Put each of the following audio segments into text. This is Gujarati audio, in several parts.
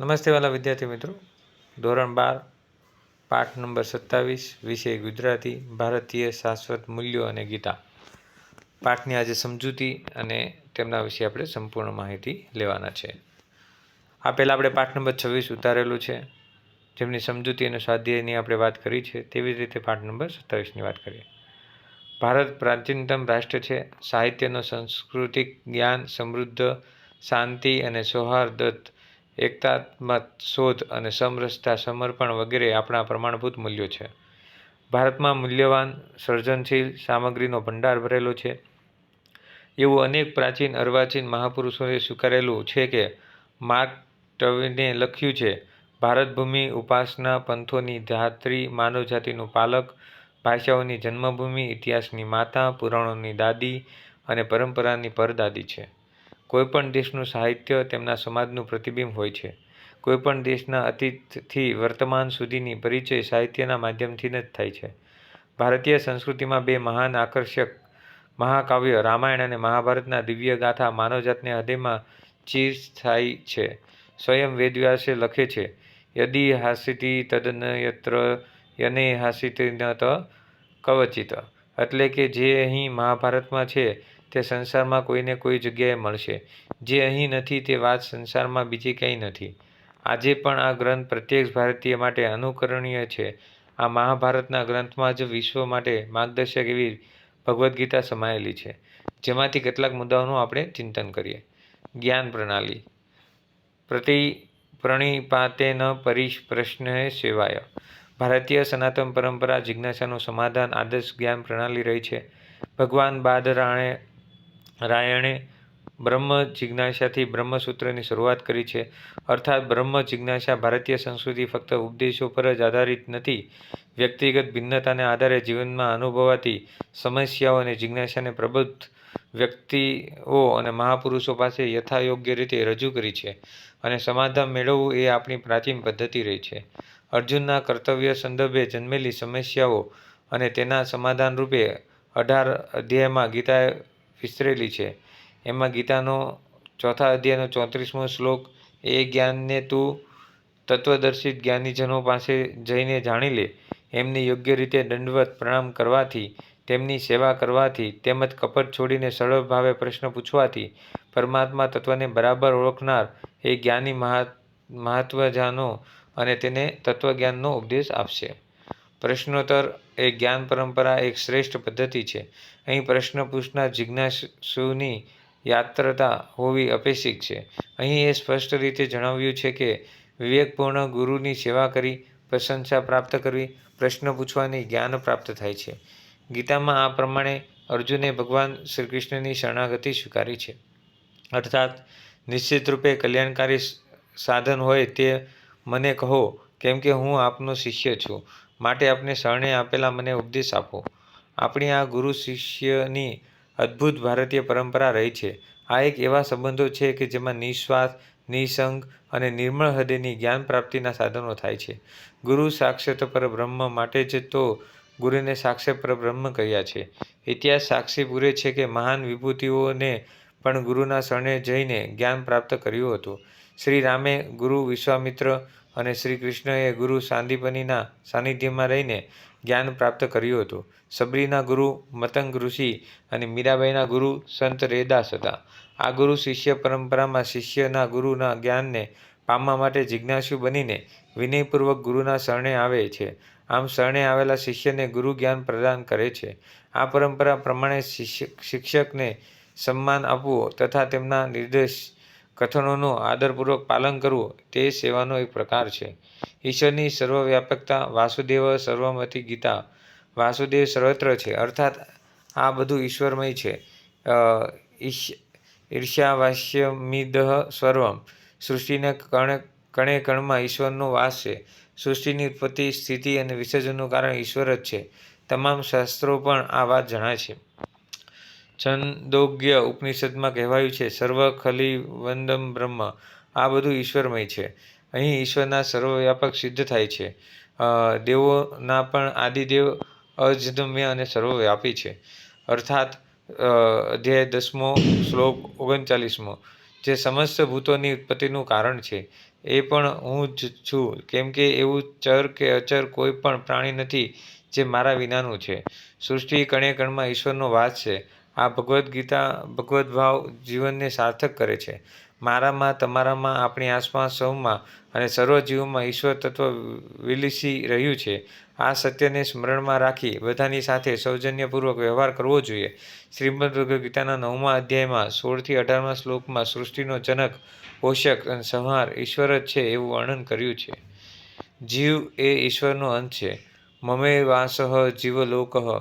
નમસ્તે વાલા વિદ્યાર્થી મિત્રો. ધોરણ બાર, પાઠ નંબર સત્તાવીસ, વિષય ગુજરાતી, ભારતીય શાશ્વત મૂલ્યો અને ગીતા. પાઠની આજે સમજૂતી અને તેમના વિશે આપણે સંપૂર્ણ માહિતી લેવાના છે. આ પહેલાં આપણે પાઠ નંબર છવ્વીસ ઉતારેલું છે. જેમની સમજૂતી અને સ્વાધ્યાયની આપણે વાત કરી છે, તેવી જ રીતે પાઠ નંબર સત્તાવીસની વાત કરીએ. ભારત પ્રાચીનતમ રાષ્ટ્ર છે. સાહિત્યનો સાંસ્કૃતિક જ્ઞાન, સમૃદ્ધ, શાંતિ અને સૌહાર્દત એકતાત્મક શોધ અને સમરસતા સમર્પણ વગેરે આપણા પ્રમાણભૂત મૂલ્યો છે. ભારતમાં મૂલ્યવાન સર્જનશીલ સામગ્રીનો ભંડાર ભરેલો છે. એવું અનેક પ્રાચીન અર્વાચીન મહાપુરુષોએ સ્વીકારેલું છે કે માર્ક ટવીને લખ્યું છે, ભારત ભૂમિ ઉપાસના પંથોની ધાત્રી માનવજાતિનું પાલક, ભાષાઓની જન્મભૂમિ, ઇતિહાસની માતા, પુરાણોની દાદી અને પરંપરાની પરદાદી છે. કોઈપણ દેશનું સાહિત્ય તેમના સમાજનું પ્રતિબિંબ હોય છે. કોઈપણ દેશના અતીતથી વર્તમાન સુધીની પરિચય સાહિત્યના માધ્યમથી જ થાય છે. ભારતીય સંસ્કૃતિમાં બે મહાન આકર્ષક મહાકાવ્ય, રામાયણ અને મહાભારતના દિવ્ય ગાથા માનવજાતને હૃદયમાં ચિરસ્થાયી છે. સ્વયં વેદવ્યાસે લખે છે, યદિ હાસ્યતિ તદન્યત્ર, યને હાસિતિ ન ત કવચિત. એટલે કે જે અહીં મહાભારતમાં છે તે સંસારમાં કોઈને કોઈ જગ્યાએ મળશે. જે અહીં નથી તે વાત સંસારમાં બીજી ક્યાંય નથી. આજે પણ આ ગ્રંથ પ્રત્યેક ભારતીય માટે અનુકરણીય છે. આ મહાભારતના ગ્રંથમાં જ વિશ્વ માટે માર્ગદર્શક એવી ભગવદ્ ગીતા સમાયેલી છે. જેમાંથી કેટલાક મુદ્દાઓનું આપણે ચિંતન કરીએ. જ્ઞાન પ્રણાલી. પ્રતિ પ્રણિપાતેન પરિશ પ્રશ્ન સેવાય. ભારતીય સનાતન પરંપરા જિજ્ઞાસાનું સમાધાન આદર્શ જ્ઞાન પ્રણાલી રહી છે. ભગવાન બાદરાણે રાયણે બ્રહ્મ જિજ્ઞાસાથી બ્રહ્મસૂત્રની શરૂઆત કરી છે. અર્થાત બ્રહ્મ જિજ્ઞાસા ભારતીય સંસ્કૃતિ ફક્ત ઉપદેશો પર જ આધારિત નથી, વ્યક્તિગત ભિન્નતાને આધારે જીવનમાં અનુભવાતી સમસ્યાઓ અને જિજ્ઞાસાને પ્રબુદ્ધ વ્યક્તિઓ અને મહાપુરુષો પાસે યથાયોગ્ય રીતે રજૂ કરી છે અને સમાધાન મેળવવું એ આપણી પ્રાચીન પદ્ધતિ રહી છે. અર્જુનના કર્તવ્ય સંદર્ભે જન્મેલી સમસ્યાઓ અને તેના સમાધાન રૂપે અઢાર અધ્યાયમાં ગીતા વિસ્તરેલી છે. એમાં ગીતાનો ચોથા અધ્યાયનો ચોત્રીસમો શ્લોક, એ જ્ઞાનને તું તત્વદર્શિત જ્ઞાનીજનો પાસે જઈને જાણી લે. એમને યોગ્ય રીતે દંડવત પ્રણામ કરવાથી, તેમની સેવા કરવાથી, તેમજ કપટ છોડીને સરળ ભાવે પ્રશ્ન પૂછવાથી, પરમાત્મા તત્વને બરાબર ઓળખનાર એ જ્ઞાની મહા, મહાત્વજાનો અને તેને તત્વજ્ઞાનનો ઉપદેશ આપશે. પ્રશ્નોત્તર એ જ્ઞાન પરંપરા એક શ્રેષ્ઠ પદ્ધતિ છે. અહીં પ્રશ્ન પૂછનાર જિજ્ઞાસુની યાત્રતા હોવી અપેક્ષિત છે. અહીં એ સ્પષ્ટ રીતે જણાવ્યું છે કે વિવેકપૂર્ણ ગુરુની સેવા કરી, પ્રશંસા પ્રાપ્ત કરવી, પ્રશ્ન પૂછવાની જ્ઞાન પ્રાપ્ત થાય છે. ગીતામાં આ પ્રમાણે અર્જુને ભગવાન શ્રી કૃષ્ણની શરણાગતિ સ્વીકારી છે. અર્થાત, નિશ્ચિત રૂપે કલ્યાણકારી સાધન હોય તે મને કહો, કેમ કે હું આપનો શિષ્ય છું. માટે આપને શરણે આપેલા મને ઉપદેશ આપો. આપણી આ ગુરુ શિષ્યની અદ્ભુત ભારતીય પરંપરા રહી છે. આ એક એવા સંબંધો છે કે જેમાં નિસ્વાર્થ, નિસંગ અને નિર્મળ હૃદયની જ્ઞાન પ્રાપ્તિના સાધનો થાય છે. ગુરુ સાક્ષાત પરબ્રહ્મ માટે જ તો ગુરુને સાક્ષાત પરબ્રહ્મ કહ્યા છે. ઇતિહાસ સાક્ષી પૂરે છે કે મહાન વિભૂતિઓને પણ ગુરુના શરણે જઈને જ્ઞાન પ્રાપ્ત કર્યું હતું. શ્રી રામે ગુરુ વિશ્વામિત્ર અને શ્રી કૃષ્ણએ ગુરુ સાંદીપનીના સાનિધ્યમાં રહીને જ્ઞાન પ્રાપ્ત કર્યું હતું. સબરીના ગુરુ મતંગ ઋષિ અને મીરાબાઈના ગુરુ સંત રેદાસ હતા. આ ગુરુ શિષ્ય પરંપરામાં શિષ્યના ગુરુના જ્ઞાનને પામવા માટે જિજ્ઞાસુ બનીને વિનયપૂર્વક ગુરુના શરણે આવે છે. આમ શરણે આવેલા શિષ્યને ગુરુ જ્ઞાન પ્રદાન કરે છે. આ પરંપરા પ્રમાણે શિક્ષકને સન્માન આપવું તથા તેમના નિર્દેશ કથનોનું આદરપૂર્વક પાલન કરવું તે સેવાનો એક પ્રકાર છે. ઈશ્વરની સર્વવ્યાપકતા વાસુદેવ સર્વમતી ગીતા વાસુદેવ સર્વત્ર છે. અર્થાત આ બધું ઈશ્વરમય છે. ઈર્ષ્યાવાસ્યમિદઃ સર્વમ. સૃષ્ટિના કણ, કણે કણમાં ઈશ્વરનો વાસ છે. સૃષ્ટિની ઉત્પત્તિ, સ્થિતિ અને વિસર્જનનું કારણ ઈશ્વર જ છે. તમામ શાસ્ત્રો પણ આ વાત જણાય છે. છંદોગ્ય ઉપનિષદમાં કહેવાયું છે સર્વ ખલિવંદમ બ્રહ્મ. આ બધું ઈશ્વરમય છે. અહીં ઈશ્વરના સર્વવ્યાપક સિદ્ધ થાય છે. દેવોના પણ આદિદેવ અજદમ્ય અને સર્વવ્યાપી છે. અર્થાત અધ્યાય દસમો શ્લોક ઓગણચાલીસમો, જે સમસ્ત ભૂતોની ઉત્પત્તિનું કારણ છે. એ પણ હું જ છું. કેમ કે એવું ચર કે અચર કોઈ પણ પ્રાણી નથી જે મારા વિનાનું છે. સૃષ્ટિ કણે કણમાં ઈશ્વરનો વાસ છે. આ ભગવદ્ ગીતા, ભગવદ્ ભાવ જીવનને સાર્થક કરે છે. મારામાં, તમારામાં, આપણી આસપાસ સૌમાં અને સર્વ જીવોમાં ઈશ્વર તત્વ વિલીસી રહ્યું છે. આ સત્યને સ્મરણમાં રાખી બધાની સાથે સૌજન્યપૂર્વક વ્યવહાર કરવો જોઈએ. શ્રીમદ ભગવદ્ ગીતાના નવમા અધ્યાયમાં સોળથી અઢારમા શ્લોકમાં સૃષ્ટિનો જનક, પોષક અને સંહાર ઈશ્વર જ છે એવું વર્ણન કર્યું છે. જીવ એ ઈશ્વરનો અંત છે. મમે વાસઃ જીવલોકઃ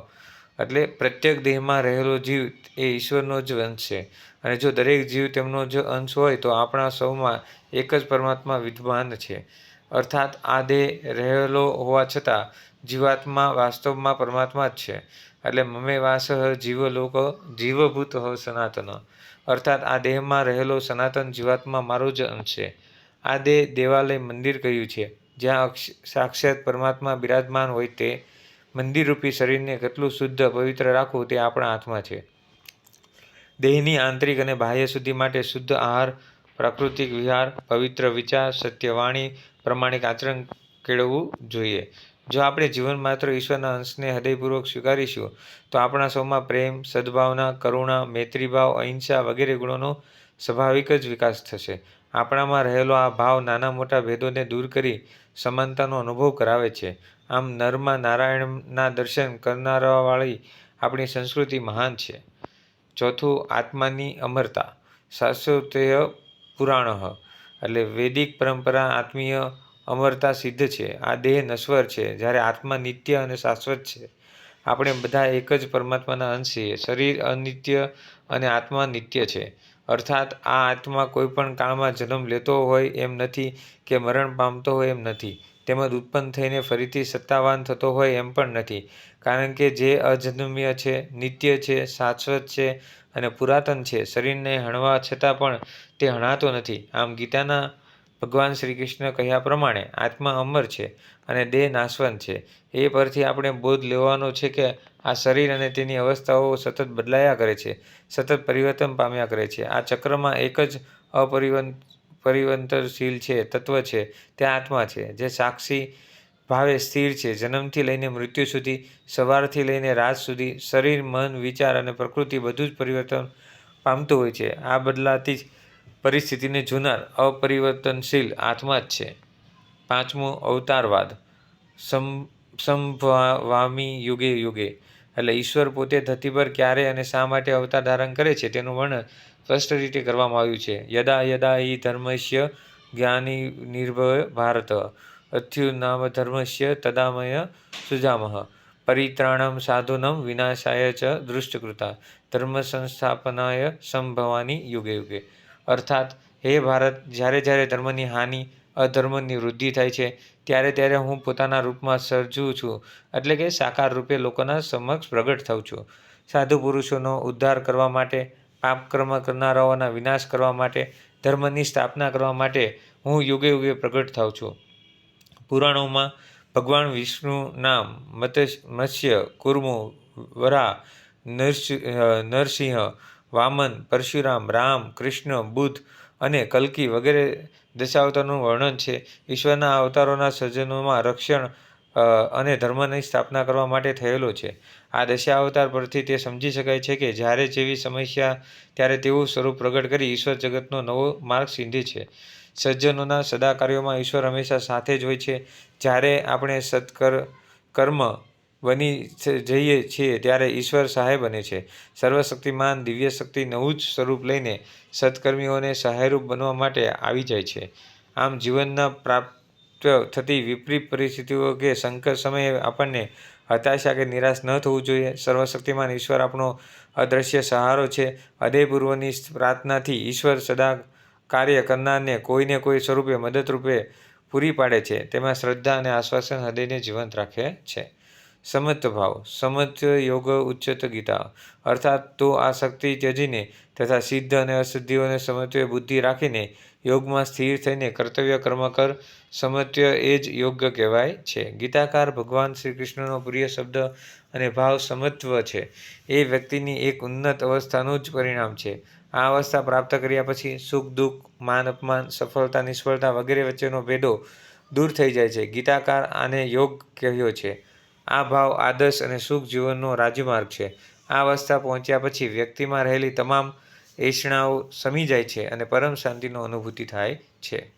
એટલે પ્રત્યેક દેહમાં રહેલો જીવ એ ઈશ્વરનો જ અંશ છે. અને જો દરેક જીવ તેમનો જ અંશ હોય તો આપણા સૌમાં એક જ પરમાત્મા વિદ્વાન છે. અર્થાત આ દેહ રહેલો હોવા છતાં જીવાત્મા વાસ્તવમાં પરમાત્મા જ છે. એટલે મમે વાસ જીવ લોકો જીવભૂત હ સનાતન. અર્થાત આ દેહમાં રહેલો સનાતન જીવાત્મા મારો જ અંશ છે. આ દેહ દેવાલય મંદિર કહ્યું છે. જ્યાં સાક્ષાત પરમાત્મા બિરાજમાન હોય તે મંદિરરૂપી શરીરને કેટલું શુદ્ધ, પવિત્ર રાખવું તે આપણા હાથમાં છે. દેહની આંતરિક અને બાહ્ય શુદ્ધિ માટે શુદ્ધ આહાર, પ્રાકૃતિક વિહાર, પવિત્ર વિચાર સત્ય વાણી પ્રમાણિક આચરણ કેળવવું જોઈએ. જો આપણે જીવન માત્ર ઈશ્વરના અંશને હૃદયપૂર્વક સ્વીકારીશું, તો આપણા સૌમાં પ્રેમ, સદ્ભાવના, કરુણા, મૈત્રીભાવ, અહિંસા વગેરે ગુણોનો સ્વાભાવિક જ વિકાસ થશે. આપણામાં રહેલો આ ભાવ નાના મોટા ભેદોને દૂર કરી સમાનતાનો અનુભવ કરાવે છે. આમ નરમાં નારાયણના દર્શન કરનારાવાળી આપણી સંસ્કૃતિ મહાન છે. ચોથું, આત્માની અમરતા. શાશ્વતેય પુરાણ એટલે વૈદિક પરંપરા આત્મીય અમરતા સિદ્ધ છે. આ દેહ નશ્વર છે, જ્યારે આત્મા નિત્ય અને શાશ્વત છે. આપણે બધા એક જ પરમાત્માના અંશ છીએ. શરીર અનિત્ય અને આત્મા નિત્ય છે. અર્થાત, આ આત્મા કોઈપણ કાળમાં જન્મ લેતો હોય એમ નથી કે મરણ પામતો હોય એમ નથી. તેમજ ઉત્પન્ન થઈને ફરીથી સત્તાવાન થતો હોય એમ પણ નથી. કારણ કે જે અજન્મ્ય છે, નિત્ય છે, શાશ્વત છે અને પુરાતન છે, શરીરને હણવા છતાં પણ તે હણાતો નથી. આમ ગીતાના ભગવાન શ્રી કૃષ્ણ કહ્યા પ્રમાણે આત્મા અમર છે અને દેહ નાશવંત છે. એ પરથી આપણે બોધ લેવાનો છે કે આ શરીર અને તેની અવસ્થાઓ સતત બદલાયા કરે છે, સતત પરિવર્તન પામ્યા કરે છે. આ ચક્રમાં એક જ અપરિવર્તન પરિવર્તનશીલ છે, તત્વ છે, તે આત્મા છે, જે સાક્ષી ભાવે સ્થિર છે. જન્મથી લઈને મૃત્યુ સુધી, સવારથી લઈને રાત સુધી શરીર, મન, વિચાર અને પ્રકૃતિ બધું જ પરિવર્તન પામતું હોય છે. આ બદલાતી જ પરિસ્થિતિને જુનાર, અપરિવર્તનશીલ આત્મા જ છે. પાંચમું અવતારવાદ. સંભવામી યુગે યુગે એટલે ઈશ્વર પોતે ધરતી પર ક્યારે અને શા માટે અવતાર ધારણ કરે છે તેનું વર્ણન સ્પષ્ટ રીતે કરવામાં આવ્યું છે. યદા યદા ઈ ધર્મસ્ય જ્ઞાની નિર્ભય ભારત. અથ્યુનામ ધર્મસ્ય તદામય સુજામહ. પરિત્રાણમ સાધુનમ વિનાશાય ચ દૃષ્ટકૃતા. ધર્મ સંસ્થાપનાય સંભવાની યુગે યુગે. અર્થાત, હે ભારત, જ્યારે જ્યારે ધર્મની હાનિ અધર્મની વૃદ્ધિ થાય છે. ત્યારે ત્યારે હું પોતાના રૂપમાં સર્જું છું. એટલે કે સાકાર રૂપે લોકોના સમક્ષ પ્રગટ થઉં છું. સાધુ પુરુષોનો ઉદ્ધાર કરવા માટે, પાપ કર્મ કરનારાઓના વિનાશ કરવા માટે, ધર્મની સ્થાપના કરવા માટે હું યુગે યુગે પ્રગટ થાઉં છું. પુરાણોમાં ભગવાન વિષ્ણુના મત્સ્ય કુર્મુ વરાહ નરસિંહ, વામન, પરશુરામ, રામ, કૃષ્ણ બુદ્ધ અને કલ્કી વગેરે દશાવતારનું વર્ણન છે. ઈશ્વરના અવતારોના સર્જનોમાં રક્ષણ અને ધર્મની સ્થાપના કરવા માટે થયેલો છે. આ દશાવતાર પરથી તે સમજી શકાય છે કે જ્યારે જેવી સમસ્યા, ત્યારે તેવું સ્વરૂપ પ્રગટ કરી ઈશ્વર જગતનો નવો માર્ગ સિંધે છે. સજ્જનોના સદા કાર્યોમાં ઈશ્વર હંમેશા સાથે જ હોય છે. જ્યારે આપણે સત્કર, કર્મ બની જઈએ છીએ ત્યારે ઈશ્વર સહાય બને છે. સર્વશક્તિમાન દિવ્ય શક્તિ નવું જ સ્વરૂપ લઈને સત્કર્મીઓને સહાયરૂપ બનવા માટે આવી જાય છે. આમ જીવનના પ્રાપ્ત થતી વિપરીત પરિસ્થિતિઓ કે સંકટ સમયે આપણને હતાશા કે નિરાશ ન થવું જોઈએ. સર્વશક્તિમાન ઈશ્વર આપણો અદ્રશ્ય સહારો છે. હૃદયપૂર્વની પ્રાર્થનાથી ઈશ્વર સદા કાર્ય કરનારને કોઈને કોઈ સ્વરૂપે મદદરૂપે પૂરી પાડે છે. તેમાં શ્રદ્ધા અને આશ્વાસન હૃદયને જીવંત રાખે છે. સમત્વ ભાવ સમત્વ યોગ, ઉચ્ચત ગીતા. અર્થાત તો આ શક્તિ ત્યજીને તથા સિદ્ધ અને અસિદ્ધિઓને સમત્વે બુદ્ધિ રાખીને યોગમાં સ્થિર થઈને કર્તવ્ય કર્મ કર સમત્વ એ જ યોગ્ય કહેવાય છે. ગીતાકાર ભગવાન શ્રી કૃષ્ણનો પ્રિય શબ્દ અને ભાવ સમત્વ છે. એ વ્યક્તિની એક ઉન્નત અવસ્થાનું જ પરિણામ છે. આ અવસ્થા પ્રાપ્ત કર્યા પછી સુખ, દુઃખ, માન, અપમાન, સફળતા, નિષ્ફળતા વગેરે વચ્ચેનો ભેદો દૂર થઈ જાય છે. ગીતાકાર આને યોગ કહ્યો છે. આ ભાવ આદર્શ અને સુખ જીવનનો રાજમાર્ગ છે. આ અવસ્થા પહોંચ્યા પછી વ્યક્તિમાં રહેલી તમામ એષણાઓ સમી જાય છે અને પરમ શાંતિનો અનુભૂતિ થાય છે.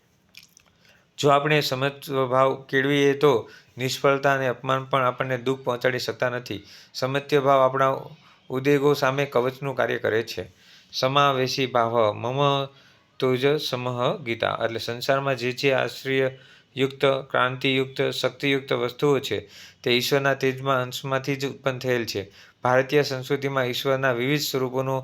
જો આપણે સમત્વભાવ કેળવીએ તો નિષ્ફળતા અને અપમાન પણ આપણને દુઃખ પહોંચાડી શકતા નથી. સમત્ય ભાવ આપણા ઉદ્વેગો સામે કવચનું કાર્ય કરે છે. સમાવેશી ભાવ મમ તુજ સમહ ગીતા એટલે સંસારમાં જે જે આશ્રયયુક્ત ક્રાંતિયુક્ત, શક્તિયુક્ત વસ્તુઓ છે. તે ઈશ્વરના તેજમાં અંશમાંથી જ ઉત્પન્ન થયેલ છે. ભારતીય સંસ્કૃતિમાં ઈશ્વરના વિવિધ સ્વરૂપોનો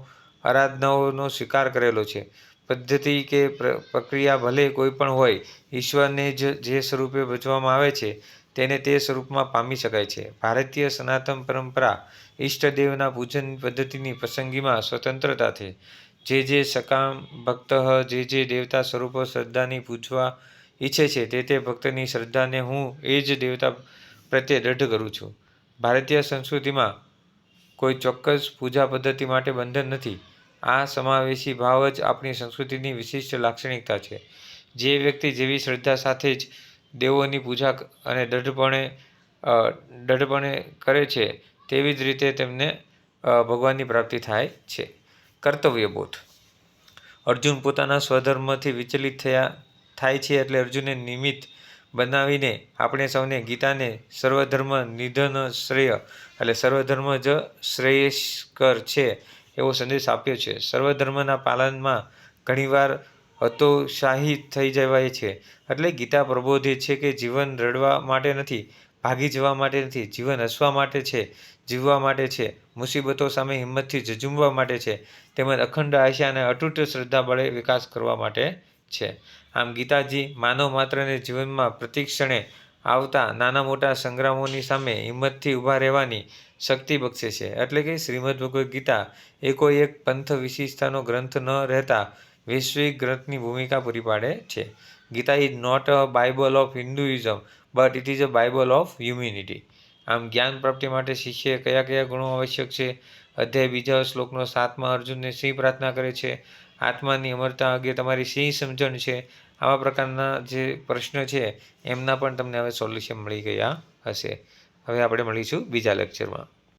આરાધનાઓનો સ્વીકાર કરેલો છે. પદ્ધતિ કે પ્રક્રિયા ભલે કોઈ પણ હોય, ઈશ્વરને જ જે સ્વરૂપે ભજવામાં આવે છે, તેને તે સ્વરૂપમાં પામી શકાય છે. ભારતીય સનાતન પરંપરા ઈષ્ટદેવના પૂજન પદ્ધતિની પસંદગીમાં સ્વતંત્રતાથી જે જે સકામ ભક્ત, જે જે દેવતા સ્વરૂપો શ્રદ્ધાની પૂજવા ઈચ્છે છે તે તે ભક્તની શ્રદ્ધાને હું એ જ દેવતા પ્રત્યે દઢ કરું છું. ભારતીય સંસ્કૃતિમાં કોઈ ચોક્કસ પૂજા પદ્ધતિ માટે બંધન નથી. આ સમાવેશી ભાવ જ આપણી સંસ્કૃતિની વિશિષ્ટ લાક્ષણિકતા છે. જે વ્યક્તિ જેવી શ્રદ્ધા સાથે જ દેવોની પૂજા અને દઢપણે દઢપણે કરે છે, તેવી જ રીતે તેમને ભગવાનની પ્રાપ્તિ થાય છે. કર્તવ્યબોધ. અર્જુન પોતાના સ્વધર્મથી વિચલિત થયા થાય છે એટલે અર્જુનને નિમિત્ત બનાવીને આપણે સૌને ગીતાને સર્વધર્મ નિધન શ્રેય એટલે સર્વધર્મ જ શ્રેયસ્કર છે એવો સંદેશ આપ્યો છે. સર્વધર્મના પાલનમાં ઘણીવાર હતોશાહી થઈ જવાય છે. એટલે ગીતા પ્રબોધે છે કે જીવન રડવા માટે નથી, ભાગી જવા માટે નથી, જીવન હસવા માટે છે, જીવવા માટે છે, મુસીબતો સામે હિંમતથી ઝઝૂમવા માટે છે, તેમજ અખંડ આશા અને અતૂટ શ્રદ્ધા બળે વિકાસ કરવા માટે છે. આમ ગીતાજી માનવ માત્રને જીવનમાં પ્રતિક્ષણે આવતા નાના મોટા સંગ્રામોની સામે હિંમતથી ઊભા રહેવાની શક્તિ બક્ષે છે. એટલે કે શ્રીમદ ભગવદ્ ગીતા એ કોઈ એક પંથ વિશિષ્ટતાનો ગ્રંથ ન રહેતા વૈશ્વિક ગ્રંથની ભૂમિકા પૂરી પાડે છે. Gita is not a bible of Hinduism but it is a bible of humanity આમ જ્ઞાન પ્રાપ્તિ માટે શિષ્ય કયા કયા ગુણો આવશ્યક છે? અધ્યાય બીજા શ્લોકનો સાતમા અર્જુનને સિંહ પ્રાર્થના કરે છે? આત્માની અમરતા અંગે તમારી શી સમજણ છે, આવા પ્રકારના જે પ્રશ્ન છે, એમના પણ તમને હવે સોલ્યુશન મળી ગયા હશે. હવે આપણે મળીશું બીજા લેક્ચરમાં